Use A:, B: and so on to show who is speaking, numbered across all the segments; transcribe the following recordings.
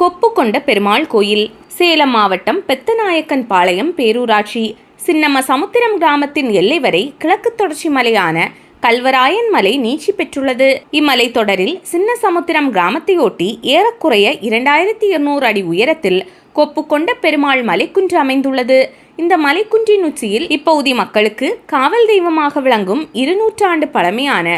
A: கொப்புக்கொண்ட பெருமாள் கோயில் சேலம் மாவட்டம் பெத்தநாயக்கன் பாளையம் பேரூராட்சி. சின்னம சமுத்திரம் கிராமத்தின் எல்லை வரை கிழக்கு தொடர்ச்சி மலையான கல்வராயன் மலை நீட்சி பெற்றுள்ளது. இம்மலை தொடரில் சின்ன சமுத்திரம் கிராமத்தையொட்டி ஏறக்குறைய இரண்டாயிரத்தி இருநூறு அடி உயரத்தில் கொப்புக்கொண்ட பெருமாள் மலைக்குன்று அமைந்துள்ளது. இந்த மலைக்குன்றின் உச்சியில் இப்பகுதி மக்களுக்கு காவல் தெய்வமாக விளங்கும் இருநூற்றாண்டு பழமையான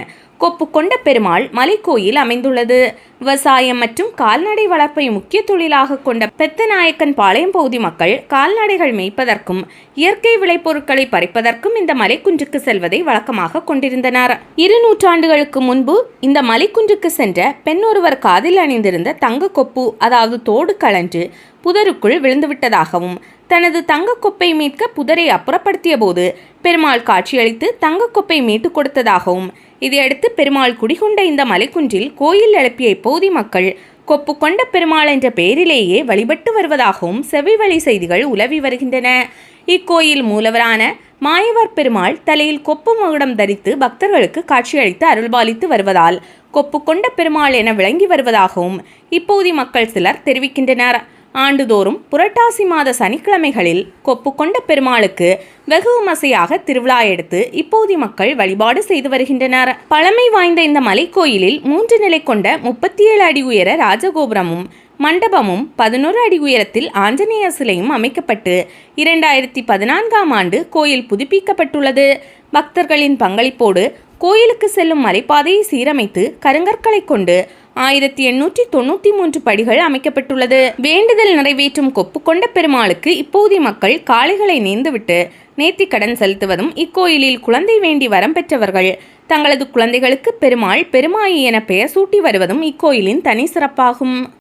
A: கொப்பு கொண்ட பெருமாள் மலைக்கோயில் அமைந்துள்ளது. விவசாயம் மற்றும் கால்நடை வளர்ப்பை முக்கிய தொழிலாக கொண்ட பெத்தநாயக்கன் பாளையம் பகுதி மக்கள் கால்நடைகள் மேய்ப்பதற்கும் இயற்கை விளைபொருட்களை பறிப்பதற்கும் இந்த மலைக்குன்றுக்கு செல்வதை வழக்கமாக கொண்டிருந்தனர். இரு நூற்றாண்டுகளுக்கு முன்பு இந்த மலைக்குன்றுக்கு சென்ற பெண் ஒருவர் காதில் அணிந்திருந்த தங்க கொப்பு அதாவது தோடு கலன்று புதருக்குள் விழுந்துவிட்டதாகவும் தனது தங்கக்கொப்பை மீட்க புதரை அப்புறப்படுத்திய போது பெருமாள் காட்சியளித்து தங்கக்கொப்பை மீட்டுக் கொடுத்ததாகவும் இதையடுத்து பெருமாள் குடிகொண்ட இந்த மலைக்குன்றில் கோயில் எழுப்பிய இப்போதி மக்கள் கொப்பு கொண்ட பெருமாள் என்ற பெயரிலேயே வழிபட்டு வருவதாகவும் செவிவழி செய்திகள் உலவி வருகின்றன. இக்கோயில் மூலவரான மாயவர் பெருமாள் தலையில் கொப்பு மகுடம் தரித்து பக்தர்களுக்கு காட்சியளித்து அருள்பாலித்து வருவதால் கொப்பு கொண்ட பெருமாள் என விளங்கி வருவதாகவும் இப்போதி மக்கள் சிலர் தெரிவிக்கின்றனர். ஆண்டுதோறும் புரட்டாசி மாத சனிக்கிழமைகளில் கொப்பு கொண்ட பெருமாளுக்கு வெகு விமர்சையாக திருவிழா எடுத்து இப்போதி மக்கள் வழிபாடு செய்து வருகின்றனர். பழமை வாய்ந்த இந்த மலைக்கோயிலில் மூன்று நிலை கொண்ட முப்பத்தி ஏழு அடி உயர ராஜகோபுரமும் மண்டபமும் பதினோரு அடி உயரத்தில் ஆஞ்சநேய சிலையும் அமைக்கப்பட்டு இரண்டாயிரத்தி பதினான்காம் ஆண்டு கோயில் புதுப்பிக்கப்பட்டுள்ளது. பக்தர்களின் பங்களிப்போடு கோயிலுக்கு செல்லும் மலைப்பாதையை சீரமைத்து கருங்கற்களை கொண்டு ஆயிரத்தி எண்ணூற்றி தொண்ணூற்றி மூன்று படிகள் அமைக்கப்பட்டுள்ளது. வேண்டுதல் நிறைவேற்றும் கொப்பு கொண்ட பெருமாளுக்கு இப்போதைய மக்கள் காளைகளை நேர்ந்துவிட்டு நேர்த்தி கடன் செலுத்துவதும் இக்கோயிலில் குழந்தை வேண்டி வரம் பெற்றவர்கள். தங்களது குழந்தைகளுக்கு பெருமாள் பெருமாயி என பெயர் சூட்டி வருவதும் இக்கோயிலின் தனி சிறப்பாகும்.